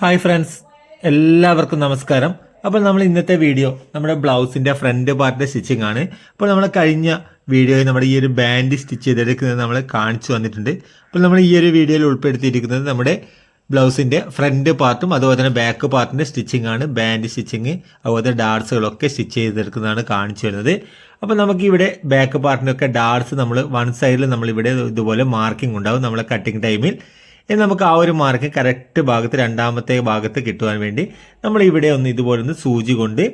Hi friends. എല്ലാവർക്കും നമസ്കാരം. അപ്പോൾ നമ്മൾ ഇന്നത്തെ വീഡിയോ നമ്മുടെ ബ്ലൗസിന്റെ ഫ്രണ്ട് പാർട്ടിന്റെ സ്റ്റിച്ചിങ് ആണ്. അപ്പോൾ നമ്മൾ കഴിഞ്ഞ വീഡിയോയിൽ നമ്മുടെ ഈ ഒരു ബാൻഡ് സ്റ്റിച്ച് ചെയ്തെടുക്കുന്നത് നമ്മൾ കാണിച്ചു വന്നിട്ടുണ്ട്. അപ്പോൾ നമ്മൾ ഈ ഒരു വീഡിയോയിൽ ഉൾപ്പെടുത്തിയിരിക്കുന്നത് നമ്മുടെ ബ്ലൗസിന്റെ ഫ്രണ്ട് പാർട്ടും അതുപോലെ തന്നെ ബാക്ക് പാർട്ടിന്റെ സ്റ്റിച്ചിങ് ആണ്. ബാൻഡ് സ്റ്റിച്ചിങ് അതുപോലെ തന്നെ ഡാർസുകളൊക്കെ സ്റ്റിച്ച് ചെയ്തെടുക്കുന്നതാണ് കാണിച്ചു വരുന്നത് അപ്പോൾ നമുക്ക് ഇവിടെ ബാക്ക് ഒക്കെ ഡാർസ് നമ്മൾ വൺ സൈഡിൽ നമ്മൾ ഇവിടെ ഇതുപോലെ മാർക്കിംഗ് ഉണ്ടാവും. നമ്മളെ കട്ടിങ് ടൈമിൽ ഇനി നമുക്ക് ആ ഒരു മാർക്ക് കറക്റ്റ് ഭാഗത്ത് രണ്ടാമത്തെ ഭാഗത്ത് കിട്ടുവാൻ വേണ്ടി നമ്മൾ ഇവിടെ ഒന്ന് ഇതുപോലെ ഒന്ന് സൂചി കൊണ്ട്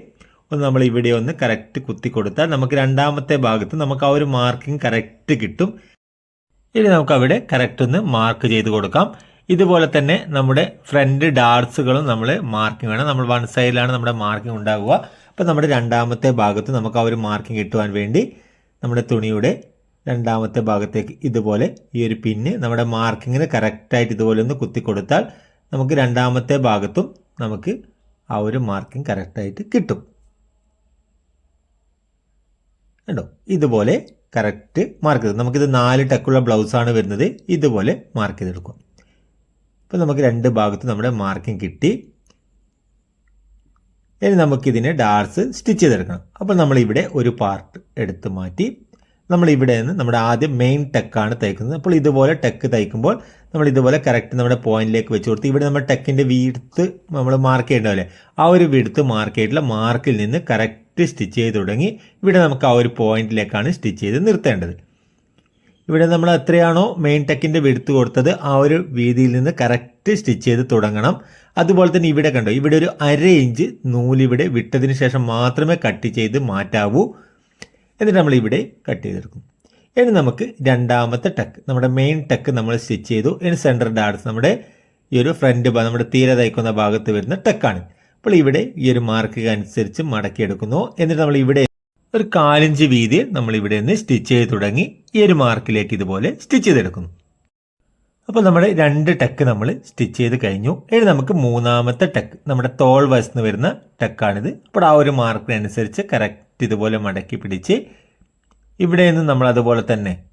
ഒന്ന് നമ്മൾ ഇവിടെ ഒന്ന് കറക്റ്റ് കുത്തി കൊടുത്താൽ നമുക്ക് രണ്ടാമത്തെ ഭാഗത്ത് നമുക്ക് ആ ഒരു മാർക്കിംഗ് കറക്റ്റ് കിട്ടും. ഇനി നമുക്ക് അവിടെ കറക്റ്റ് ഒന്ന് മാർക്ക് ചെയ്ത് കൊടുക്കാം. ഇതുപോലെ തന്നെ നമ്മുടെ ഫ്രണ്ട് ഡാർട്സുകളും നമ്മൾ മാർക്കിംഗ് വേണം. നമ്മൾ വൺ സൈഡിലാണ് നമ്മുടെ മാർക്കിംഗ് ഉണ്ടാവുക. അപ്പോൾ നമ്മുടെ രണ്ടാമത്തെ ഭാഗത്ത് നമുക്ക് ആ ഒരു മാർക്കിംഗ് കിട്ടുവാൻ വേണ്ടി നമ്മുടെ തുണിയുടെ രണ്ടാമത്തെ ഭാഗത്തേക്ക് ഇതുപോലെ ഈ ഒരു പിന്ന് നമ്മുടെ മാർക്കിങ്ങിന് കറക്റ്റായിട്ട് ഇതുപോലെ ഒന്ന് കുത്തി കൊടുത്താൽ നമുക്ക് രണ്ടാമത്തെ ഭാഗത്തും നമുക്ക് ആ ഒരു മാർക്കിംഗ് കറക്റ്റായിട്ട് കിട്ടും. കണ്ടോ? ഇതുപോലെ കറക്റ്റ് മാർക്ക് ചെയ്ത്. നമുക്കിത് നാല് ടക്കുള്ള ബ്ലൗസാണ് വരുന്നത്. ഇതുപോലെ മാർക്ക് ചെയ്തെടുക്കും. അപ്പോൾ നമുക്ക് രണ്ട് ഭാഗത്ത് നമ്മുടെ മാർക്കിംഗ് കിട്ടി. ഇനി നമുക്കിതിനെ ഡാർസ് സ്റ്റിച്ച് ചെയ്തെടുക്കണം. അപ്പോൾ നമ്മളിവിടെ ഒരു പാർട്ട് എടുത്ത് മാറ്റി നമ്മൾ ഇവിടെ നിന്ന് നമ്മുടെ ആദ്യം മെയിൻ ടെക്കാണ് തയ്ക്കുന്നത്. അപ്പോൾ ഇതുപോലെ ടെക്ക് തയ്ക്കുമ്പോൾ നമ്മൾ ഇതുപോലെ കറക്റ്റ് നമ്മുടെ പോയിന്റിലേക്ക് വെച്ച് കൊടുത്ത് ഇവിടെ നമ്മുടെ ടെക്കിന്റെ വീടുത്ത് നമ്മൾ മാർക്ക് ചെയ്യേണ്ടതല്ലേ? ആ ഒരു വീടുത്ത് മാർക്ക് ചെയ്തിട്ടുള്ള മാർക്കിൽ നിന്ന് കറക്റ്റ് സ്റ്റിച്ച് ചെയ്ത് തുടങ്ങി ഇവിടെ നമുക്ക് ആ ഒരു പോയിന്റിലേക്കാണ് സ്റ്റിച്ച് ചെയ്ത് നിർത്തേണ്ടത്. ഇവിടെ നമ്മൾ എത്രയാണോ മെയിൻ ടെക്കിന്റെ വെടുത്ത് കൊടുത്തത് ആ ഒരു വീതിയിൽ നിന്ന് കറക്റ്റ് സ്റ്റിച്ച് ചെയ്ത് തുടങ്ങണം. അതുപോലെ തന്നെ ഇവിടെ കണ്ടോ ഇവിടെ ഒരു അര ഇഞ്ച് നൂലിവിടെ വിട്ടതിന് ശേഷം മാത്രമേ കട്ട് ചെയ്ത് മാറ്റാവൂ. എന്നിട്ട് നമ്മൾ ഇവിടെ കട്ട് ചെയ്തെടുക്കും ഇനി നമുക്ക് രണ്ടാമത്തെ ടക്ക് നമ്മുടെ മെയിൻ ടക്ക് നമ്മൾ സ്റ്റിച്ച് ചെയ്തു. ഇനി സെന്റർ ഡാർട്സ് നമ്മുടെ ഈ ഒരു ഫ്രണ്ട് നമ്മുടെ തീരെ തയ്ക്കുന്ന ഭാഗത്ത് വരുന്ന ടക്കാണ് അപ്പോൾ ഇവിടെ ഈ ഒരു മാർക്ക് അനുസരിച്ച് മടക്കിയെടുക്കുന്നു എന്നിട്ട് നമ്മൾ ഇവിടെ ഒരു കാലിഞ്ച് വീതിയിൽ നമ്മൾ ഇവിടെ നിന്ന് സ്റ്റിച്ച് ചെയ്ത് തുടങ്ങി ഈ ഒരു മാർക്കിലേക്ക് ഇതുപോലെ സ്റ്റിച്ച് ചെയ്തെടുക്കുന്നു അപ്പോൾ നമ്മുടെ രണ്ട് ടക്ക് നമ്മൾ സ്റ്റിച്ച് ചെയ്ത് കഴിഞ്ഞു. ഇനി നമുക്ക് മൂന്നാമത്തെ ടക്ക് നമ്മുടെ തോൾ വശത്ത് വരുന്ന ടക്കാണിത് അപ്പോൾ ആ ഒരു മാർക്കിനനുസരിച്ച് കറക്റ്റ് ഇതുപോലെ മടക്കി പിടിച്ച് ഇവിടെ നിന്ന് നമ്മൾ അതുപോലെ തന്നെ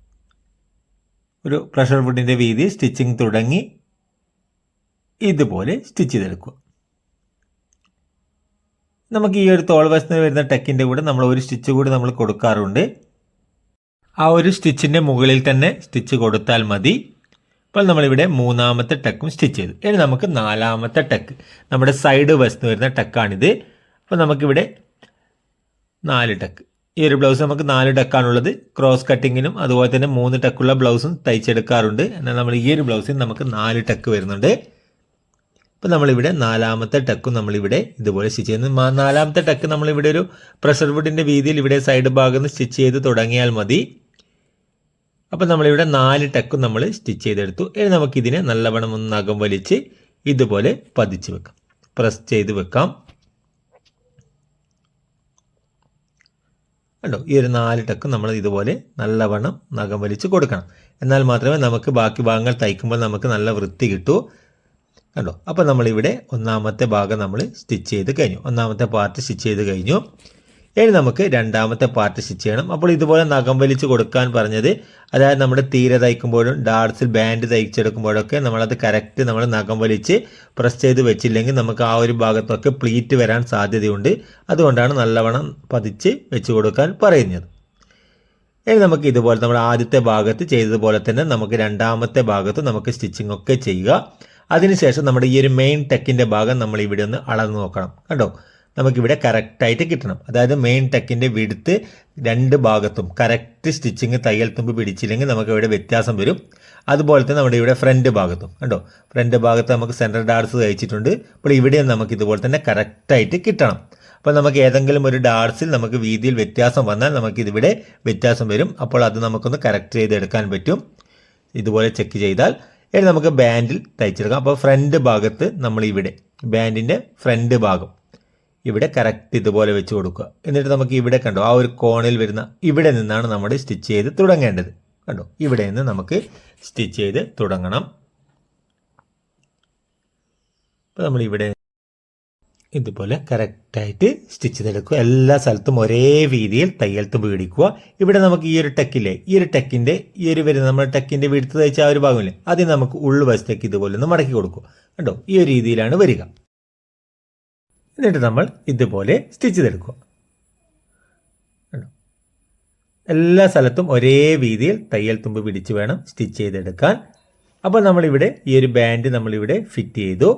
ഒരു പ്രഷർ വുഡിന്റെ വീതി സ്റ്റിച്ചിങ് തുടങ്ങി ഇതുപോലെ സ്റ്റിച്ച് ചെയ്തെടുക്കുക. നമുക്ക് ഈ ഒരു തോൾ വശത്ത് വരുന്ന ടെക്കിന്റെ കൂടെ നമ്മൾ ഒരു സ്റ്റിച്ച് കൂടി നമ്മൾ കൊടുക്കാറുണ്ട്. ആ ഒരു സ്റ്റിച്ചിന്റെ മുകളിൽ തന്നെ സ്റ്റിച്ച് കൊടുത്താൽ മതി. അപ്പോൾ നമ്മളിവിടെ മൂന്നാമത്തെ ടെക്കും സ്റ്റിച്ച് ചെയ്തു. ഇനി നമുക്ക് നാലാമത്തെ ടെക്ക്. നമ്മുടെ സൈഡ് വശത്ത് വരുന്ന ടെക്കാണിത്. അപ്പോൾ നമുക്കിവിടെ നാല് ടക്ക്. ഈ ഒരു ബ്ലൗസ് നമുക്ക് നാല് ടക്കാണുള്ളത്. ക്രോസ് കട്ടിങ്ങിനും അതുപോലെ തന്നെ മൂന്ന് ടക്കുള്ള ബ്ലൗസും തയ്ച്ചെടുക്കാറുണ്ട്. എന്നാൽ നമ്മൾ ഈ ഒരു ബ്ലൗസിൽ നമുക്ക് നാല് ടക്ക് വരുന്നുണ്ട്. ഇപ്പം നമ്മളിവിടെ നാലാമത്തെ ടക്കും നമ്മളിവിടെ ഇതുപോലെ സ്റ്റിച്ച് ചെയ്യുന്നു. നാലാമത്തെ ടക്ക് നമ്മളിവിടെ ഒരു പ്രഷർ വുഡിന്റെ വീതിയിൽ ഇവിടെ സൈഡ് ഭാഗത്ത് നിന്ന് സ്റ്റിച്ച് ചെയ്ത് തുടങ്ങിയാൽ മതി. അപ്പം നമ്മളിവിടെ നാല് ടക്കും നമ്മൾ സ്റ്റിച്ച് ചെയ്തെടുത്തു. ഇനി നമുക്കിതിനെ നല്ലവണ്ണം ഒന്ന് നഖം വലിച്ച് ഇതുപോലെ പതിച്ച് വെക്കാം. പ്രസ് ചെയ്ത് വെക്കാം. കണ്ടോ? ഈ ഒരു നാല് ടക്ക് നമ്മൾ ഇതുപോലെ നല്ലവണ്ണം നഖം വലിച്ച് കൊടുക്കണം. എന്നാൽ മാത്രമേ നമുക്ക് ബാക്കി ഭാഗങ്ങൾ തയ്ക്കുമ്പോൾ നമുക്ക് നല്ല വൃത്തി കിട്ടൂ. കണ്ടോ? അപ്പോൾ നമ്മളിവിടെ ഒന്നാമത്തെ ഭാഗം നമ്മൾ സ്റ്റിച്ച് ചെയ്ത് കഴിഞ്ഞു. ഒന്നാമത്തെ പാർട്ട് സ്റ്റിച്ച് ചെയ്ത് കഴിഞ്ഞു. ഇനി നമുക്ക് രണ്ടാമത്തെ പാർട്ട് സ്റ്റിച്ച് ചെയ്യണം. അപ്പോൾ ഇതുപോലെ നഖം വലിച്ച് കൊടുക്കാൻ പറഞ്ഞത് അതായത് നമ്മുടെ തീരെ തയ്ക്കുമ്പോഴും ഡാർസിൽ ബാൻഡ് തയ്ച്ചെടുക്കുമ്പോഴൊക്കെ നമ്മളത് കറക്റ്റ് നമ്മൾ നഖം വലിച്ച് പ്രസ് ചെയ്ത് വെച്ചില്ലെങ്കിൽ നമുക്ക് ആ ഒരു ഭാഗത്തൊക്കെ പ്ലീറ്റ് വരാൻ സാധ്യതയുണ്ട്. അതുകൊണ്ടാണ് നല്ലവണ്ണം പതിച്ച് വെച്ച് കൊടുക്കാൻ പറയുന്നത്. ഇനി നമുക്ക് ഇതുപോലെ നമ്മൾ ആദ്യത്തെ ഭാഗത്ത് ചെയ്തതുപോലെ തന്നെ നമുക്ക് രണ്ടാമത്തെ ഭാഗത്ത് നമുക്ക് സ്റ്റിച്ചിങ് ഒക്കെ ചെയ്യുക. അതിനുശേഷം നമ്മുടെ ഈ ഒരു മെയിൻ ടെക്കിന്റെ ഭാഗം നമ്മൾ ഇവിടെ ഒന്ന് അളന്ന് നോക്കണം. കണ്ടോ? നമുക്കിവിടെ കറക്റ്റായിട്ട് കിട്ടണം. അതായത് മെയിൻ ടെക്കിന്റെ വിടുത്ത് രണ്ട് ഭാഗത്തും കറക്റ്റ് സ്റ്റിച്ചിങ് തയ്യൽ തുമ്പ് പിടിച്ചില്ലെങ്കിൽ നമുക്ക് ഇവിടെ വ്യത്യാസം വരും. അതുപോലെ തന്നെ നമ്മുടെ ഇവിടെ ഫ്രണ്ട് ഭാഗത്തും. കണ്ടോ? ഫ്രണ്ട് ഭാഗത്ത് നമുക്ക് സെന്റർ ഡാർസ് തയ്ച്ചിട്ടുണ്ട്. അപ്പോൾ ഇവിടെയും നമുക്ക് ഇതുപോലെ തന്നെ കറക്റ്റായിട്ട് കിട്ടണം. അപ്പോൾ നമുക്ക് ഏതെങ്കിലും ഒരു ഡാർസിൽ നമുക്ക് വീതിയിൽ വ്യത്യാസം വന്നാൽ നമുക്ക് ഇതിവിടെ വ്യത്യാസം വരും. അപ്പോൾ അത് നമുക്കൊന്ന് കറക്റ്റ് ചെയ്തെടുക്കാൻ പറ്റും. ഇതുപോലെ ചെക്ക് ചെയ്താൽ ഇനി നമുക്ക് ബാൻഡിൽ തയ്ച്ചെടുക്കാം. അപ്പോൾ ഫ്രണ്ട് ഭാഗത്ത് നമ്മൾ ഇവിടെ ബാൻഡിന്റെ ഫ്രണ്ട് ഭാഗം. ഇവിടെ കറക്റ്റ് ഇതുപോലെ വെച്ച് കൊടുക്കുക. എന്നിട്ട് നമുക്ക് ഇവിടെ കണ്ടോ ആ ഒരു കോണിൽ വരുന്ന ഇവിടെ നിന്നാണ് നമ്മൾ സ്റ്റിച്ച് ചെയ്ത് തുടങ്ങേണ്ടത്. കണ്ടോ ഇവിടെ നിന്ന് നമുക്ക് സ്റ്റിച്ച് ചെയ്ത് തുടങ്ങണം. അപ്പോൾ നമ്മൾ ഇവിടെ ഇതുപോലെ കറക്റ്റായിട്ട് സ്റ്റിച്ച് ചെയ്തെടുക്കുക. എല്ലാ സ്ഥലത്തും ഒരേ രീതിയിൽ തയ്യൽ തുമ്പ് പിടിക്കുക. ഇവിടെ നമുക്ക് ഈ ഒരു ടെക്കില്ലേ ഈ ഒരു ടെക്കിന്റെ ഈ ഒരു വരുന്ന നമ്മുടെ ടെക്കിന്റെ വീഴ്ത്ത് തയ്ച്ച ആ ഒരു ഭാഗമില്ലേ അതിന് നമുക്ക് ഉള്ളുവശത്തേക്ക് ഇതുപോലെ ഒന്ന് മടക്കി കൊടുക്കുക. കണ്ടോ ഈ ഒരു രീതിയിലാണ് വരിക. എന്നിട്ട് നമ്മൾ ഇതുപോലെ സ്റ്റിച്ച് ചെയ്തെടുക്കുക. എല്ലാ സ്ഥലത്തും ഒരേ രീതിയിൽ തയ്യൽ തുമ്പ് പിടിച്ച് വേണം സ്റ്റിച്ച് ചെയ്തെടുക്കാൻ. അപ്പോൾ നമ്മളിവിടെ ഈ ഒരു ബാൻഡ് നമ്മളിവിടെ ഫിറ്റ് ചെയ്തു.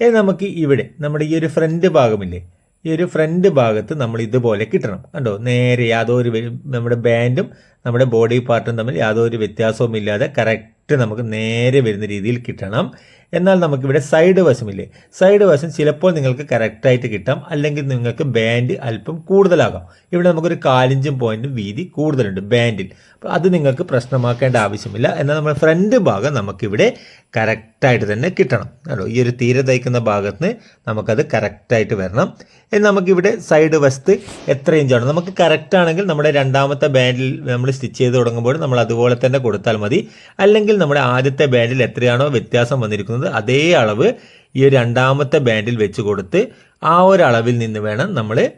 ഇനി നമുക്ക് ഇവിടെ നമ്മുടെ ഈ ഒരു ഫ്രണ്ട് ഭാഗമില്ലേ? ഈ ഒരു ഫ്രണ്ട് ഭാഗത്ത് നമ്മൾ ഇതുപോലെ കിട്ടണം. കണ്ടോ? നേരെ യാതൊരു നമ്മുടെ ബാൻഡും നമ്മുടെ ബോഡി പാർട്ടും തമ്മിൽ യാതൊരു വ്യത്യാസവും ഇല്ലാതെ കറക്റ്റ് നമുക്ക് നേരെ വരുന്ന രീതിയിൽ കിട്ടണം. എന്നാൽ നമുക്കിവിടെ സൈഡ് വശമില്ലേ? സൈഡ് വശം ചിലപ്പോൾ നിങ്ങൾക്ക് കറക്റ്റായിട്ട് കിട്ടാം. അല്ലെങ്കിൽ നിങ്ങൾക്ക് ബാൻഡ് അല്പം കൂടുതലാകാം. ഇവിടെ നമുക്കൊരു കാലിഞ്ചും പോയിന്റും വീതി കൂടുതലുണ്ട് ബാൻഡിൽ അപ്പോൾ അത് നിങ്ങൾക്ക് പ്രശ്നമാക്കേണ്ട ആവശ്യമില്ല. എന്നാൽ നമ്മുടെ ഫ്രണ്ട് ഭാഗം നമുക്കിവിടെ കറക്റ്റായിട്ട് തന്നെ കിട്ടണം. കേട്ടോ ഈ ഒരു തീരെ തയ്ക്കുന്ന ഭാഗത്ത് നമുക്കത് കറക്റ്റായിട്ട് വരണം. ഇനി നമുക്കിവിടെ സൈഡ് വശത്ത് എത്ര ഇഞ്ചാണ് നമുക്ക് കറക്റ്റ് ആണെങ്കിൽ നമ്മുടെ രണ്ടാമത്തെ ബാൻഡിൽ നമ്മൾ സ്റ്റിച്ച് ചെയ്ത് തുടങ്ങുമ്പോൾ നമ്മൾ അതുപോലെ തന്നെ കൊടുത്താൽ മതി. അല്ലെങ്കിൽ നമ്മുടെ ആദ്യത്തെ ബാൻഡിൽ എത്രയാണോ വ്യത്യാസം വന്നിരിക്കുന്നത് അതേ അളവ് ഈ രണ്ടാമത്തെ ബാൻഡിൽ വെച്ച് കൊടുത്ത് ആ ഒരു അളവിൽ നിന്ന് വേണം നമ്മൾ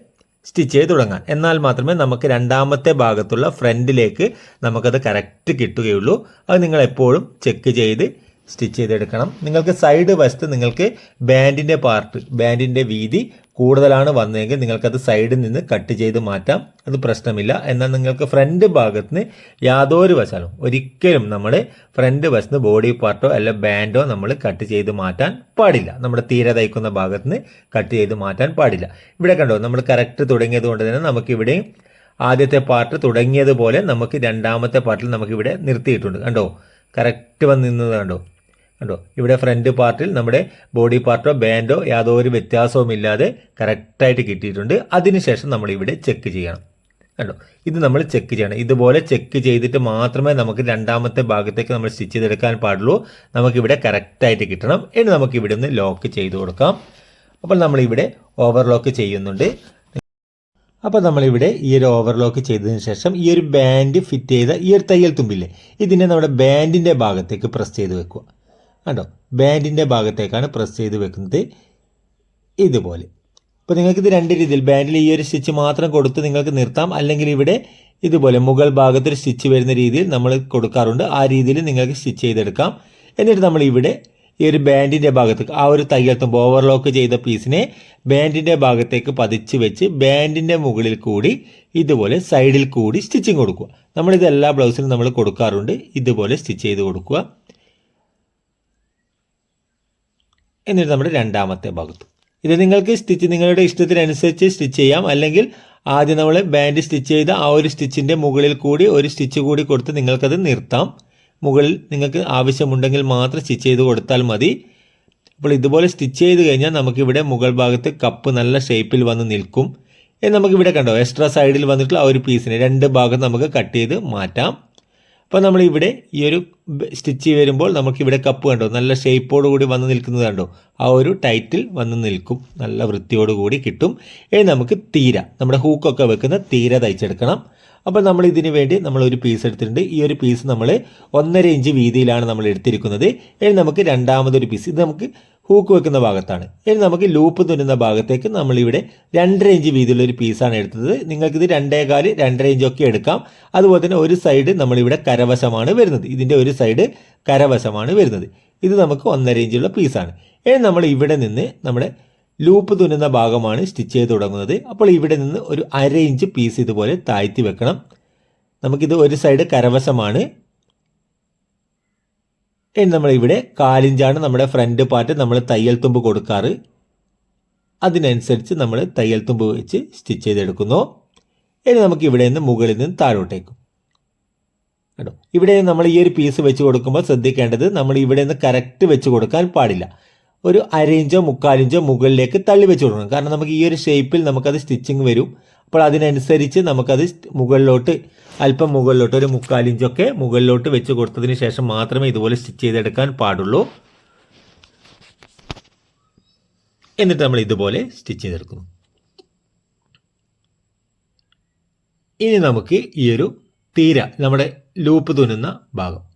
സ്റ്റിച്ച് ചെയ്ത് തുടങ്ങാൻ. എന്നാൽ മാത്രമേ നമുക്ക് രണ്ടാമത്തെ ഭാഗത്തുള്ള ഫ്രണ്ടിലേക്ക് നമുക്കത് കറക്റ്റ് കിട്ടുകയുള്ളൂ. അത് നിങ്ങൾ എപ്പോഴും ചെക്ക് ചെയ്ത് സ്റ്റിച്ച് ചെയ്തെടുക്കണം. നിങ്ങൾക്ക് സൈഡ് വശത്ത് നിങ്ങൾക്ക് ബാൻഡിന്റെ പാർട്ട് ബാൻഡിന്റെ വീതി കൂടുതലാണ് വന്നതെങ്കിൽ നിങ്ങൾക്കത് സൈഡിൽ നിന്ന് കട്ട് ചെയ്ത് മാറ്റാം. അത് പ്രശ്നമില്ല. എന്നാൽ നിങ്ങൾക്ക് ഫ്രണ്ട് ഭാഗത്ത് നിന്ന് യാതൊരു വശാലും ഒരിക്കലും നമ്മൾ ഫ്രണ്ട് വശത്ത് ബോഡി പാർട്ടോ അല്ല ബാൻഡോ നമ്മൾ കട്ട് ചെയ്ത് മാറ്റാൻ പാടില്ല. നമ്മുടെ തീരെ തയ്ക്കുന്ന ഭാഗത്ത് നിന്ന് കട്ട് ചെയ്ത് മാറ്റാൻ പാടില്ല. ഇവിടെ കണ്ടോ നമ്മൾ കറക്റ്റ് തുടങ്ങിയത് കൊണ്ട് തന്നെ നമുക്കിവിടെയും ആദ്യത്തെ പാർട്ട് തുടങ്ങിയതുപോലെ നമുക്ക് രണ്ടാമത്തെ പാർട്ടിൽ നമുക്കിവിടെ നിർത്തിയിട്ടുണ്ട്. കണ്ടോ? കറക്റ്റ് വന്ന് നിന്നത് കണ്ടോ? കണ്ടോ? ഇവിടെ ഫ്രണ്ട് പാർട്ടിൽ നമ്മുടെ ബോഡി പാർട്ടോ ബാൻഡോ യാതൊരു വ്യത്യാസവും ഇല്ലാതെ കറക്റ്റായിട്ട് കിട്ടിയിട്ടുണ്ട്. അതിനുശേഷം നമ്മൾ ഇവിടെ ചെക്ക് ചെയ്യണം. കണ്ടോ? ഇത് നമ്മൾ ചെക്ക് ചെയ്യണം. ഇതുപോലെ ചെക്ക് ചെയ്തിട്ട് മാത്രമേ നമുക്ക് രണ്ടാമത്തെ ഭാഗത്തേക്ക് നമ്മൾ സ്റ്റിച്ച് ചെയ്തെടുക്കാൻ പാടുള്ളൂ. നമുക്കിവിടെ കറക്റ്റായിട്ട് കിട്ടണം. ഇനി നമുക്ക് ഇവിടെ ഒന്ന് ലോക്ക് ചെയ്ത് കൊടുക്കാം. അപ്പോൾ നമ്മളിവിടെ ഓവർലോക്ക് ചെയ്യുന്നുണ്ട്. അപ്പോൾ നമ്മളിവിടെ ഈ ഒരു ഓവർലോക്ക് ചെയ്തതിന് ശേഷം ഈ ഒരു ബാൻഡ് ഫിറ്റ് ചെയ്ത ഈ ഒരു തയ്യൽ തുമ്പില്ലേ? ഇതിനെ നമ്മുടെ ബാൻഡിന്റെ ഭാഗത്തേക്ക് പ്രസ് ചെയ്ത് വെക്കുക. കണ്ടോ? ബാൻഡിന്റെ ഭാഗത്തേക്കാണ് പ്രസ് ചെയ്ത് വെക്കുന്നത് ഇതുപോലെ. അപ്പോൾ നിങ്ങൾക്ക് ഇത് രണ്ട് രീതിയിൽ ബാൻഡിൽ ഈ ഒരു സ്റ്റിച്ച് മാത്രം കൊടുത്ത് നിങ്ങൾക്ക് നിർത്താം. അല്ലെങ്കിൽ ഇവിടെ ഇതുപോലെ മുകൾ ഭാഗത്തൊരു സ്റ്റിച്ച് വരുന്ന രീതിയിൽ നമ്മൾ കൊടുക്കാറുണ്ട്. ആ രീതിയിൽ നിങ്ങൾക്ക് സ്റ്റിച്ച് ചെയ്തെടുക്കാം. എന്നിട്ട് നമ്മൾ ഇവിടെ ഈ ഒരു ബാൻഡിന്റെ ഭാഗത്തേക്ക് ആ ഒരു തയ്യൽ തുമ്പ് ഓവർലോക്ക് ചെയ്ത പീസിനെ ബാൻഡിന്റെ ഭാഗത്തേക്ക് പതിച്ച് വെച്ച് ബാൻഡിന്റെ മുകളിൽ കൂടി ഇതുപോലെ സൈഡിൽ കൂടി സ്റ്റിച്ചിങ് കൊടുക്കുക. നമ്മളിത് എല്ലാ ബ്ലൗസിലും നമ്മൾ കൊടുക്കാറുണ്ട്. ഇതുപോലെ സ്റ്റിച്ച് ചെയ്ത് കൊടുക്കുക. എന്നിട്ട് നമ്മുടെ രണ്ടാമത്തെ ഭാഗത്ത്. ഇത് നിങ്ങൾക്ക് സ്റ്റിച്ച് നിങ്ങളുടെ ഇഷ്ടത്തിനനുസരിച്ച് സ്റ്റിച്ച് ചെയ്യാം. അല്ലെങ്കിൽ ആദ്യം നമ്മൾ ബാൻഡ് സ്റ്റിച്ച് ചെയ്ത ആ ഒരു സ്റ്റിച്ചിന്റെ മുകളിൽ കൂടി ഒരു സ്റ്റിച്ച് കൂടി കൊടുത്ത് നിങ്ങൾക്കത് നിർത്താം. മുകളിൽ നിങ്ങൾക്ക് ആവശ്യമുണ്ടെങ്കിൽ മാത്രം സ്റ്റിച്ച് ചെയ്ത് കൊടുത്താൽ മതി. അപ്പോൾ ഇതുപോലെ സ്റ്റിച്ച് ചെയ്ത് കഴിഞ്ഞാൽ നമുക്കിവിടെ മുകൾ ഭാഗത്ത് കപ്പ് നല്ല ഷേപ്പിൽ വന്ന് നിൽക്കും. നമുക്കിവിടെ കണ്ടോ എക്സ്ട്രാ സൈഡിൽ വന്നിട്ടുള്ള ആ ഒരു പീസിനെ രണ്ട് ഭാഗം നമുക്ക് കട്ട് ചെയ്ത് മാറ്റാം. അപ്പോൾ നമ്മൾ ഇവിടെ ഈ ഒരു സ്റ്റിച്ച് വരുമ്പോൾ നമുക്ക് ഇവിടെ കപ്പ് കണ്ടോ? നല്ല ഷേപ്പോട് കൂടി വന്ന് നിൽക്കുന്നത് കണ്ടോ? ആ ഒരു ടൈറ്റിൽ വന്ന് നിൽക്കും. നല്ല വൃത്തിയോട് കൂടി കിട്ടും. ഇനി നമുക്ക് തീര. നമ്മുടെ ഹൂക്കൊക്കെ വെക്കുന്ന തീര തയ്ച്ചെടുക്കണം. അപ്പോൾ നമ്മൾ ഇതിന് വേണ്ടി നമ്മൾ ഒരു പീസ് എടുത്തിട്ടുണ്ട്. ഈ ഒരു പീസ് നമ്മൾ ഒന്നര ഇഞ്ച് വീതിയിലാണ് നമ്മൾ എടുത്തിരിക്കുന്നത്. ഇനി നമുക്ക് രണ്ടാമതൊരു പീസ് ഇത് നമുക്ക് ഹൂക്ക് വെക്കുന്ന ഭാഗത്താണ്. ഇനി നമുക്ക് ലൂപ്പ് തുന്നുന്ന ഭാഗത്തേക്ക് നമ്മളിവിടെ രണ്ടര ഇഞ്ച് വീതിയുള്ള ഒരു പീസാണ് എടുത്തത്. നിങ്ങൾക്കിത് രണ്ടേകാൽ രണ്ടര ഇഞ്ചൊക്കെ എടുക്കാം. അതുപോലെ തന്നെ ഒരു സൈഡ് നമ്മളിവിടെ കരവശമാണ് വരുന്നത്. ഇതിന്റെ ഒരു സൈഡ് കരവശമാണ് വരുന്നത്. ഇത് നമുക്ക് ഒന്നര ഇഞ്ചുള്ള പീസാണ് ഇനി നമ്മൾ ഇവിടെ നിന്ന് നമ്മുടെ ലൂപ്പ് തുന്നുന്ന ഭാഗമാണ് സ്റ്റിച്ച് ചെയ്ത് തുടങ്ങുന്നത്. അപ്പോൾ ഇവിടെ നിന്ന് ഒരു അര ഇഞ്ച് പീസ് ഇതുപോലെ താഴ്ത്തി വെക്കണം. നമുക്കിത് ഒരു സൈഡ് കരവശമാണ്. ഇനി നമ്മൾ ഇവിടെ കാലിഞ്ചാണ് നമ്മുടെ ഫ്രണ്ട് പാർട്ട് നമ്മൾ തയ്യൽ തുമ്പ് കൊടുക്കാറ്. അതിനനുസരിച്ച് നമ്മൾ തയ്യൽ തുമ്പ് വെച്ച് സ്റ്റിച്ച് ചെയ്തെടുക്കുന്നു. ഇനി നമുക്ക് ഇവിടെ നിന്ന് മുകളിൽ നിന്ന് താഴോട്ടേക്കും. കേട്ടോ ഇവിടെ നമ്മൾ ഈ ഒരു പീസ് വെച്ച് കൊടുക്കുമ്പോൾ ശ്രദ്ധിക്കേണ്ടത് നമ്മൾ ഇവിടെ നിന്ന് കറക്റ്റ് വെച്ച് കൊടുക്കാൻ പാടില്ല. ഒരു അരയിഞ്ചോ മുക്കാലിഞ്ചോ മുകളിലേക്ക് തള്ളി വെച്ച് കൊടുക്കണം. കാരണം നമുക്ക് ഈ ഒരു ഷേപ്പിൽ നമുക്കത് സ്റ്റിച്ചിങ് വരും. അപ്പോൾ അതിനനുസരിച്ച് നമുക്കത് മുകളിലോട്ട് അല്പം മുകളിലോട്ട് ഒരു മുക്കാലിഞ്ചൊക്കെ മുകളിലോട്ട് വെച്ച് കൊടുത്തതിന് ശേഷം മാത്രമേ ഇതുപോലെ സ്റ്റിച്ച് ചെയ്തെടുക്കാൻ പാടുള്ളൂ. എന്നിട്ട് നമ്മൾ ഇതുപോലെ സ്റ്റിച്ച് ചെയ്തെടുക്കുന്നു. ഇനി നമുക്ക് ഈ ഒരു തീര നമ്മുടെ ലൂപ്പ് തുന്നുന്ന ഭാഗം.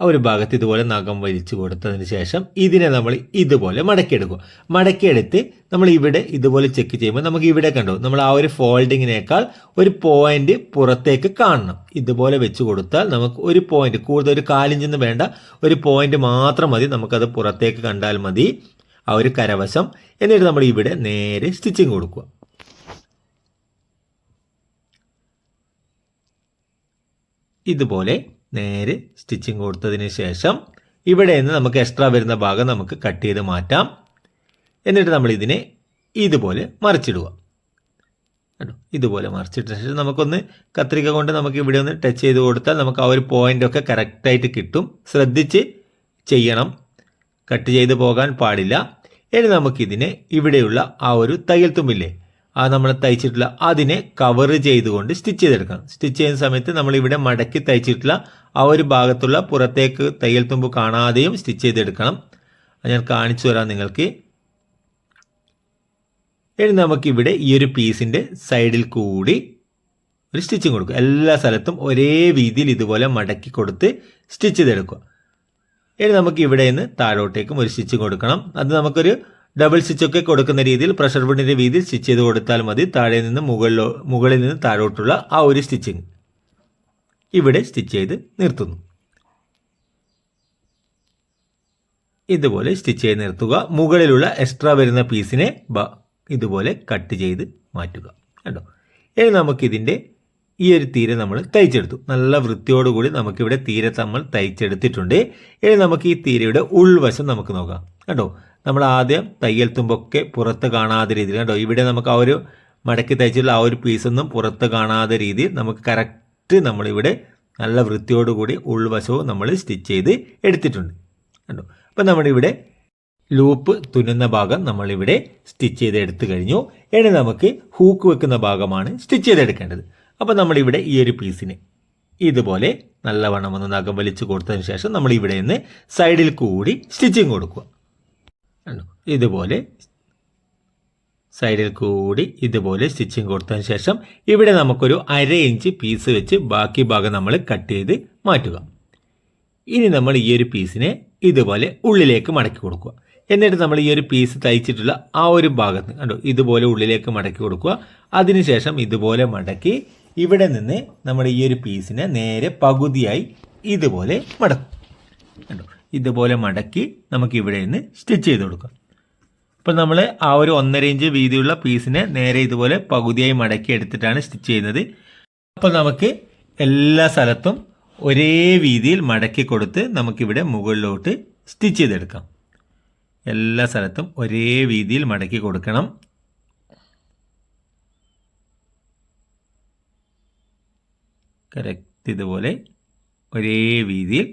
ആ ഒരു ഭാഗത്ത് ഇതുപോലെ നഖം വലിച്ചു കൊടുത്തതിന് ശേഷം ഇതിനെ നമ്മൾ ഇതുപോലെ മടക്കിയെടുക്കുക. മടക്കിയെടുത്ത് നമ്മൾ ഇവിടെ ഇതുപോലെ ചെക്ക് ചെയ്യുമ്പോൾ നമുക്ക് ഇവിടെ കണ്ടു നമ്മൾ ആ ഒരു ഫോൾഡിങ്ങിനേക്കാൾ ഒരു പോയിന്റ് പുറത്തേക്ക് കാണണം. ഇതുപോലെ വെച്ച് കൊടുത്താൽ നമുക്ക് ഒരു പോയിന്റ് കൂടുതൽ ഒരു കാലിഞ്ചെന്ന് വേണ്ട ഒരു പോയിന്റ് മാത്രം മതി. നമുക്കത് പുറത്തേക്ക് കണ്ടാൽ മതി. ആ ഒരു കരവശം. എന്നിട്ട് നമ്മൾ ഇവിടെ നേരെ സ്റ്റിച്ചിങ് കൊടുക്കുക. ഇതുപോലെ നേരെ സ്റ്റിച്ചിങ് കൊടുത്തതിന് ശേഷം ഇവിടെ നിന്ന് നമുക്ക് എക്സ്ട്രാ വരുന്ന ഭാഗം നമുക്ക് കട്ട് ചെയ്ത് മാറ്റാം. എന്നിട്ട് നമ്മൾ ഇതിനെ ഇതുപോലെ മറിച്ചിടുക. കേട്ടോ ഇതുപോലെ മറിച്ചിട്ട ശേഷം നമുക്കൊന്ന് കത്രിക കൊണ്ട് നമുക്ക് ഇവിടെ ഒന്ന് ടച്ച് ചെയ്ത് കൊടുത്താൽ നമുക്ക് ആ ഒരു പോയിന്റ് ഒക്കെ കറക്റ്റായിട്ട് കിട്ടും. ശ്രദ്ധിച്ച് ചെയ്യണം. കട്ട് ചെയ്ത് പോകാൻ പാടില്ല. ഇനി നമുക്കിതിനെ ഇവിടെയുള്ള ആ ഒരു തയ്യൽ തുമ്പില്ലേ? ആ നമ്മൾ തയ്ച്ചിട്ടുള്ള അതിനെ കവർ ചെയ്തുകൊണ്ട് സ്റ്റിച്ച് ചെയ്തെടുക്കണം. സ്റ്റിച്ച് ചെയ്യുന്ന സമയത്ത് നമ്മൾ ഇവിടെ മടക്കി തയ്ച്ചിട്ടുള്ള ആ ഒരു ഭാഗത്തുള്ള പുറത്തേക്ക് തയ്യൽ തുമ്പ് കാണാതെയും സ്റ്റിച്ച് ചെയ്തെടുക്കണം. ഞാൻ കാണിച്ചു തരാം നിങ്ങൾക്ക്. ഇനി നമുക്കിവിടെ ഈ ഒരു പീസിന്റെ സൈഡിൽ കൂടി ഒരു സ്റ്റിച്ചിങ് കൊടുക്കുക. എല്ലാ സ്ഥലത്തും ഒരേ രീതിയിൽ ഇതുപോലെ മടക്കി കൊടുത്ത് സ്റ്റിച്ച് ചെയ്തെടുക്കുക. ഇനി നമുക്ക് ഇവിടെ നിന്ന് താഴോട്ടേക്കും ഒരു സ്റ്റിച്ച് കൊടുക്കണം. അത് നമുക്കൊരു ഡബിൾ സ്റ്റിച്ച് ഒക്കെ കൊടുക്കുന്ന രീതിയിൽ പ്രഷർ ബുഡിന്റെ രീതിയിൽ സ്റ്റിച്ച് ചെയ്ത് കൊടുത്താൽ മതി. താഴെ നിന്ന് മുകളിലോ മുകളിൽ നിന്ന് താഴോട്ടുള്ള ആ ഒരു സ്റ്റിച്ചിങ് ഇവിടെ സ്റ്റിച്ച് ചെയ്ത് നിർത്തുന്നു. ഇതുപോലെ സ്റ്റിച്ച് ചെയ്ത് നിർത്തുക. മുകളിലുള്ള എക്സ്ട്രാ വരുന്ന പീസിനെ ഇതുപോലെ കട്ട് ചെയ്ത് മാറ്റുക. കേട്ടോ ഇനി നമുക്കിതിന്റെ ഈ ഒരു തീരെ നമ്മൾ തയ്ച്ചെടുത്തു. നല്ല വൃത്തിയോടുകൂടി നമുക്കിവിടെ തീരെ നമ്മൾ തയ്ച്ചെടുത്തിട്ടുണ്ട്. ഇനി നമുക്ക് ഈ തീരയുടെ ഉൾവശം നമുക്ക് നോക്കാം. കേട്ടോ നമ്മൾ ആദ്യം തയ്യൽ തുമ്പൊക്കെ പുറത്ത് കാണാത്ത രീതിയിൽ കേട്ടോ ഇവിടെ നമുക്ക് ആ ഒരു മടക്കി തയ്ച്ചിട്ടുള്ള ആ ഒരു പീസൊന്നും പുറത്ത് കാണാത്ത രീതിയിൽ നമുക്ക് കറക്റ്റ് നമ്മളിവിടെ നല്ല വൃത്തിയോടുകൂടി ഉൾവശവും നമ്മൾ സ്റ്റിച്ച് ചെയ്ത് എടുത്തിട്ടുണ്ട്. കണ്ടോ? അപ്പം നമ്മളിവിടെ ലൂപ്പ് തുന്നുന്ന ഭാഗം നമ്മളിവിടെ സ്റ്റിച്ച് ചെയ്ത് എടുത്തു കഴിഞ്ഞു. ഇനി നമുക്ക് ഹൂക്ക് വെക്കുന്ന ഭാഗമാണ് സ്റ്റിച്ച് ചെയ്തെടുക്കേണ്ടത് അപ്പോൾ നമ്മളിവിടെ ഈ ഒരു പീസിന് ഇതുപോലെ നല്ലവണ്ണം ഒന്ന് നഖം വലിച്ചു കൊടുത്തതിന് ശേഷം നമ്മൾ ഇവിടെ നിന്ന് സൈഡിൽ കൂടി സ്റ്റിച്ചിങ് കൊടുക്കുക. ഇതുപോലെ സൈഡിൽ കൂടി ഇതുപോലെ സ്റ്റിച്ചിങ് കൊടുത്തതിന് ശേഷം ഇവിടെ നമുക്കൊരു അര ഇഞ്ച് പീസ് വെച്ച് ബാക്കി ഭാഗം നമ്മൾ കട്ട് ചെയ്ത് മാറ്റുക. ഇനി നമ്മൾ ഈ ഒരു പീസിനെ ഇതുപോലെ ഉള്ളിലേക്ക് മടക്കി കൊടുക്കുക. എന്നിട്ട് നമ്മൾ ഈ ഒരു പീസ് തയ്ച്ചിട്ടുള്ള ആ ഒരു ഭാഗത്ത് കണ്ടോ ഇതുപോലെ ഉള്ളിലേക്ക് മടക്കി കൊടുക്കുക. അതിനുശേഷം ഇതുപോലെ മടക്കി ഇവിടെ നിന്ന് നമ്മൾ ഈ ഒരു പീസിനെ നേരെ പകുതിയായി ഇതുപോലെ മടക്കും. കണ്ടോ ഇതുപോലെ മടക്കി നമുക്ക് ഇവിടെ നിന്ന് സ്റ്റിച്ച് ചെയ്ത് കൊടുക്കാം. അപ്പോൾ നമ്മൾ ആ ഒരു ഒന്നര ഇഞ്ച് വീതിയുള്ള പീസിനെ നേരെ ഇതുപോലെ പകുതിയായി മടക്കി എടുത്തിട്ടാണ് സ്റ്റിച്ച് ചെയ്യുന്നത്. അപ്പോൾ നമുക്ക് എല്ലാ സ്ഥലത്തും ഒരേ വീതിയിൽ മടക്കി കൊടുത്ത് നമുക്കിവിടെ മുകളിലോട്ട് സ്റ്റിച്ച് ചെയ്തെടുക്കാം. എല്ലാ സ്ഥലത്തും ഒരേ വീതിയിൽ മടക്കി കൊടുക്കണം. കറക്റ്റ് ഇതുപോലെ ഒരേ വീതിയിൽ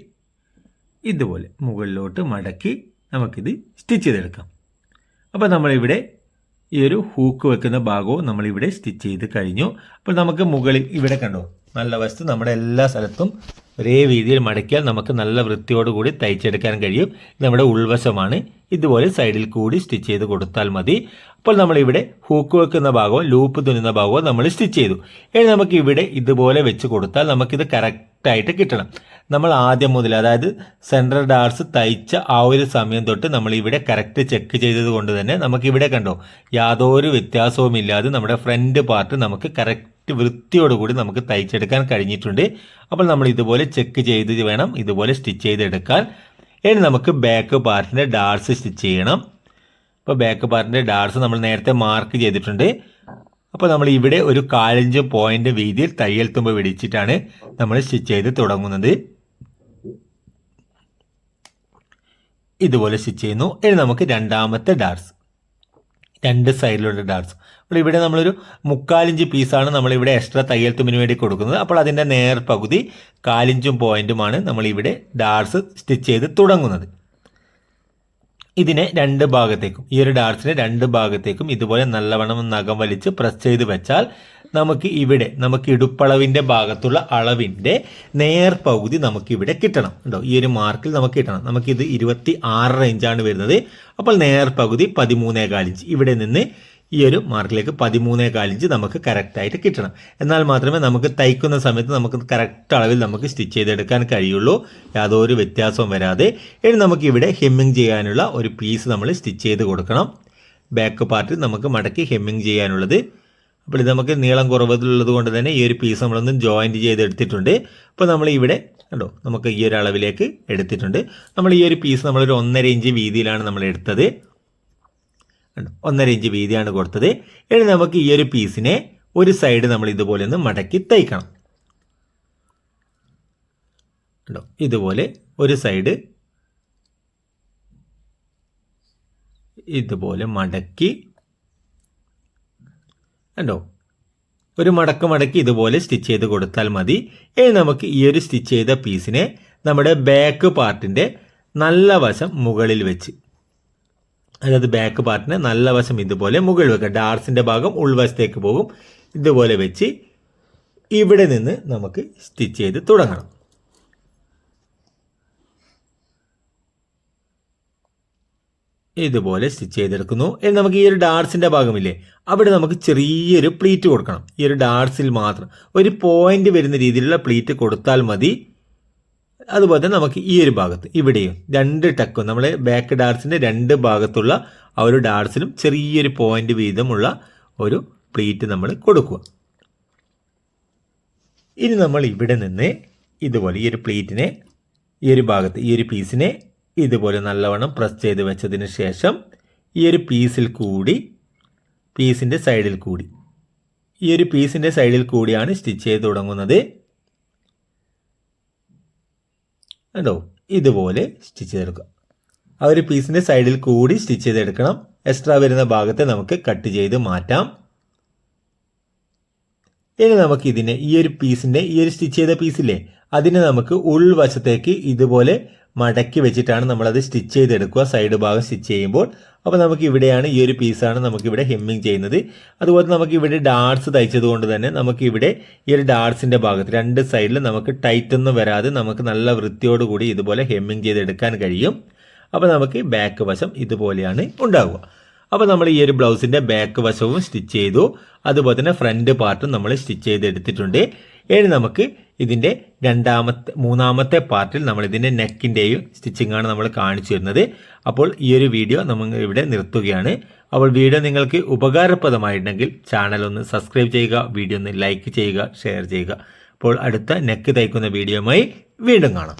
ഇതുപോലെ മുകളിലോട്ട് മടക്കി നമുക്കിത് സ്റ്റിച്ച് ചെയ്തെടുക്കാം. അപ്പോൾ നമ്മളിവിടെ ഈ ഒരു ഹൂക്ക് വെക്കുന്ന ഭാഗവും നമ്മളിവിടെ സ്റ്റിച്ച് ചെയ്ത് കഴിഞ്ഞു. അപ്പോൾ നമുക്ക് മുകളിൽ ഇവിടെ കണ്ടോ? നല്ല വസ്തു നമ്മുടെ എല്ലാ സ്ഥലത്തും ഒരേ രീതിയിൽ മടക്കിയാൽ നമുക്ക് നല്ല വൃത്തിയോടുകൂടി തയ്ച്ചെടുക്കാൻ കഴിയും. നമ്മുടെ ഉൾവശമാണ്. ഇതുപോലെ സൈഡിൽ കൂടി സ്റ്റിച്ച് ചെയ്ത് കൊടുത്താൽ മതി. അപ്പോൾ നമ്മളിവിടെ ഹൂക്ക് വെക്കുന്ന ഭാഗവും ലൂപ്പ് തുന്നുന്ന ഭാഗവും നമ്മൾ സ്റ്റിച്ച് ചെയ്തു. ഇനി നമുക്ക് ഇവിടെ ഇതുപോലെ വെച്ച് കൊടുത്താൽ നമുക്കിത് കറക്റ്റായിട്ട് കിട്ടണം. നമ്മൾ ആദ്യം മുതൽ അതായത് സെൻട്രൽ ഡാർസ് തയ്ച്ച ആ ഒരു സമയം തൊട്ട് നമ്മൾ ഇവിടെ കറക്റ്റ് ചെക്ക് ചെയ്തത് കൊണ്ട് തന്നെ നമുക്ക് ഇവിടെ കണ്ടോ യാതൊരു വ്യത്യാസവും ഇല്ലാതെ നമ്മുടെ ഫ്രണ്ട് പാർട്ട് നമുക്ക് കറക്റ്റ് വൃത്തിയോടുകൂടി നമുക്ക് തയ്ച്ചെടുക്കാൻ കഴിഞ്ഞിട്ടുണ്ട്. അപ്പോൾ നമ്മൾ ഇതുപോലെ ചെക്ക് ചെയ്ത് വേണം. ഇതുപോലെ സ്റ്റിച്ച് ചെയ്തെടുക്കാൻ. ഇനി നമുക്ക് ബാക്ക് പാർട്ടിന്റെ ഡാർസ് സ്റ്റിച്ച് ചെയ്യണം. അപ്പോൾ ബാക്ക് പാർട്ടിന്റെ ഡാർസ് നമ്മൾ നേരത്തെ മാർക്ക് ചെയ്തിട്ടുണ്ട്. അപ്പോൾ നമ്മൾ ഇവിടെ ഒരു കാലഞ്ച് പോയിന്റ് വീതിയിൽ തയ്യൽ തുമ്പ് പിടിച്ചിട്ടാണ് നമ്മൾ സ്റ്റിച്ച് ചെയ്ത് തുടങ്ങുന്നത്. ഇതുപോലെ സ്റ്റിച്ച് ചെയ്യുന്നു. ഇനി നമുക്ക് രണ്ടാമത്തെ ഡാർസ് രണ്ട് സൈഡിലുള്ള ഡാർട്സ് അപ്പോൾ ഇവിടെ നമ്മളൊരു മുക്കാലിഞ്ച് പീസാണ് നമ്മളിവിടെ എക്സ്ട്രാ തയ്യൽ തുമ്പിന് വേണ്ടി കൊടുക്കുന്നത്. അപ്പോൾ അതിന്റെ നേർ പകുതി കാലിഞ്ചും പോയിന്റുമാണ് നമ്മളിവിടെ ഡാർസ് സ്റ്റിച്ച് ചെയ്ത് തുടങ്ങുന്നത്. ഇതിനെ രണ്ട് ഭാഗത്തേക്കും ഈ ഒരു ഡാർസിനെ രണ്ട് ഭാഗത്തേക്കും ഇതുപോലെ നല്ലവണ്ണം നഖം വലിച്ച് പ്രസ് ചെയ്ത് വെച്ചാൽ നമുക്ക് ഇവിടെ നമുക്ക് ഇടുപ്പളവിന്റെ ഭാഗത്തുള്ള അളവിന്റെ നേർ പകുതി നമുക്ക് ഇവിടെ കിട്ടണം. ഉണ്ടോ ഈ ഒരു മാർക്കിൽ നമുക്ക് കിട്ടണം. നമുക്കിത് ഇരുപത്തി ആറ് റേഞ്ചാണ് വരുന്നത്. അപ്പോൾ നേർ പകുതി പതിമൂന്നേകാൽ ഇഞ്ച് ഇവിടെ നിന്ന് ഈ ഒരു മാർക്കിലേക്ക് പതിമൂന്നേ കാലിഞ്ച് നമുക്ക് കറക്റ്റായിട്ട് കിട്ടണം. എന്നാൽ മാത്രമേ നമുക്ക് തയ്ക്കുന്ന സമയത്ത് നമുക്ക് കറക്റ്റ് അളവിൽ നമുക്ക് സ്റ്റിച്ച് ചെയ്തെടുക്കാൻ കഴിയുള്ളൂ. യാതൊരു വ്യത്യാസവും വരാതെ. ഇനി നമുക്ക് ഇവിടെ ഹെമ്മിങ് ചെയ്യാനുള്ള ഒരു പീസ് നമ്മൾ സ്റ്റിച്ച് ചെയ്ത് കൊടുക്കണം. ബാക്ക് പാർട്ടിൽ നമുക്ക് മടക്കി ഹെമ്മിങ് ചെയ്യാനുള്ളത്. അപ്പോൾ ഇത് നമുക്ക് നീളം കുറവുള്ളത് കൊണ്ട് തന്നെ ഈ ഒരു പീസ് നമ്മളൊന്ന് ജോയിന്റ് ചെയ്തെടുത്തിട്ടുണ്ട്. അപ്പോൾ നമ്മൾ ഇവിടെ കണ്ടോ നമുക്ക് ഈ ഒരു അളവിലേക്ക് എടുത്തിട്ടുണ്ട്. നമ്മൾ ഈ ഒരു പീസ് നമ്മളൊരു ഒന്നര ഇഞ്ച് വീതിയിലാണ് നമ്മൾ എടുത്തത്. ഒന്നര ഇഞ്ച് വീതിയാണ് കൊടുത്തത്. ഇനി നമുക്ക് ഈ ഒരു പീസിനെ ഒരു സൈഡ് നമ്മൾ ഇതുപോലെ ഒന്ന് മടക്കി തയ്ക്കണം. കണ്ടോ? ഇതുപോലെ ഒരു സൈഡ് ഇതുപോലെ മടക്കി കണ്ടോ? ഒരു മടക്ക് മടക്കി ഇതുപോലെ സ്റ്റിച്ച് ചെയ്ത് കൊടുത്താൽ മതി. ഇനി നമുക്ക് ഈ ഒരു സ്റ്റിച്ച് ചെയ്ത പീസിനെ നമ്മുടെ ബാക്ക് പാർട്ടിന്റെ നല്ല വശം മുകളിൽ വെച്ച് അതായത് ബാക്ക് പാർട്ടിന് നല്ല വശം ഇതുപോലെ മുകളിൽ വെക്കുക ഡാർസിന്റെ ഭാഗം ഉൾവശത്തേക്ക് പോകും. ഇതുപോലെ വെച്ച് ഇവിടെ നിന്ന് നമുക്ക് സ്റ്റിച്ച് ചെയ്ത് തുടങ്ങണം. ഇതുപോലെ സ്റ്റിച്ച് ചെയ്തെടുക്കുന്നു. ഇനി നമുക്ക് ഈ ഒരു ഡാർസിന്റെ ഭാഗമില്ലേ? അവിടെ നമുക്ക് ചെറിയൊരു പ്ലീറ്റ് കൊടുക്കണം. ഈ ഒരു ഡാർസിൽ മാത്രം. ഒരു പോയിന്റ് വരുന്ന രീതിയിലുള്ള പ്ലീറ്റ് കൊടുത്താൽ മതി. അതുപോലെ തന്നെ നമുക്ക് ഈ ഒരു ഭാഗത്ത് ഇവിടെയും രണ്ട് ടക്കും നമ്മൾ ബാക്ക് ഡാർസിന്റെ രണ്ട് ഭാഗത്തുള്ള ആ ഒരു ഡാർസിനും ചെറിയൊരു പോയിന്റ് വീതമുള്ള ഒരു പ്ലീറ്റ് നമ്മൾ കൊടുക്കുക. ഇനി നമ്മൾ ഇവിടെ നിന്ന് ഇതുപോലെ ഈ ഒരു പ്ലീറ്റിനെ ഈ ഒരു ഭാഗത്ത് ഈ ഒരു പീസിനെ ഇതുപോലെ നല്ലവണ്ണം പ്രസ് ചെയ്ത് വെച്ചതിന് ശേഷം ഈ ഒരു പീസിൽ കൂടി പീസിന്റെ സൈഡിൽ കൂടി ഈ ഒരു പീസിന്റെ സൈഡിൽ കൂടിയാണ് സ്റ്റിച്ച് ചെയ്ത് തുടങ്ങുന്നത്. കണ്ടോ? ഇതുപോലെ സ്റ്റിച്ച് ചെയ്തെടുക്കുക. ആ ഒരു പീസിന്റെ സൈഡിൽ കൂടി സ്റ്റിച്ച് ചെയ്തെടുക്കണം. എക്സ്ട്രാ വരുന്ന ഭാഗത്തെ നമുക്ക് കട്ട് ചെയ്ത് മാറ്റാം. ഇനി നമുക്ക് ഇതിനെ ഈ ഒരു പീസിന്റെ ഈ ഒരു സ്റ്റിച്ച് ചെയ്ത പീസില്ലേ അതിനെ നമുക്ക് ഉൾവശത്തേക്ക് ഇതുപോലെ മടക്കി വെച്ചിട്ടാണ് നമ്മളത് സ്റ്റിച്ച് ചെയ്തെടുക്കുക. സൈഡ് ഭാഗം സ്റ്റിച്ച് ചെയ്യുമ്പോൾ. അപ്പോൾ നമുക്ക് ഇവിടെയാണ് ഈ ഒരു പീസാണ് നമുക്കിവിടെ ഹെമ്മിങ് ചെയ്യുന്നത്. അതുപോലെ നമുക്ക് ഇവിടെ ഡാർട്സ് തയ്ച്ചത് കൊണ്ട് തന്നെ നമുക്ക് ഇവിടെ ഈ ഒരു ഡാർട്സിന്റെ ഭാഗത്ത് രണ്ട് സൈഡിൽ നമുക്ക് ടൈറ്റ് ഒന്നും വരാതെ നമുക്ക് നല്ല വൃത്തിയോടുകൂടി ഇതുപോലെ ഹെമ്മിങ് ചെയ്തെടുക്കാൻ കഴിയും. അപ്പോൾ നമുക്ക് ബാക്ക് വശം ഇതുപോലെയാണ് ഉണ്ടാവുക. അപ്പോൾ നമ്മൾ ഈ ഒരു ബ്ലൗസിന്റെ ബാക്ക് വശവും സ്റ്റിച്ച് ചെയ്തു. അതുപോലെ തന്നെ ഫ്രണ്ട് പാർട്ടും നമ്മൾ സ്റ്റിച്ച് ചെയ്തെടുത്തിട്ടുണ്ട്. ഇനി നമുക്ക് ഇതിന്റെ രണ്ടാമത്തെ മൂന്നാമത്തെ പാർട്ടിൽ നമ്മൾ ഇതിന്റെ നെക്കിന്റെയും സ്റ്റിച്ചിങ്ങാണ് നമ്മൾ കാണിച്ചു തരുന്നത്. അപ്പോൾ ഈ ഒരു വീഡിയോ നമ്മൾ ഇവിടെ നിർത്തുകയാണ്. അപ്പോൾ വീഡിയോ നിങ്ങൾക്ക് ഉപകാരപ്രദമായിട്ടുണ്ടെങ്കിൽ ചാനൽ ഒന്ന് സബ്സ്ക്രൈബ് ചെയ്യുക വീഡിയോ ഒന്ന് ലൈക്ക് ചെയ്യുക ഷെയർ ചെയ്യുക. അപ്പോൾ അടുത്ത നെക്ക് തയ്ക്കുന്ന വീഡിയോയുമായി വീണ്ടും കാണാം.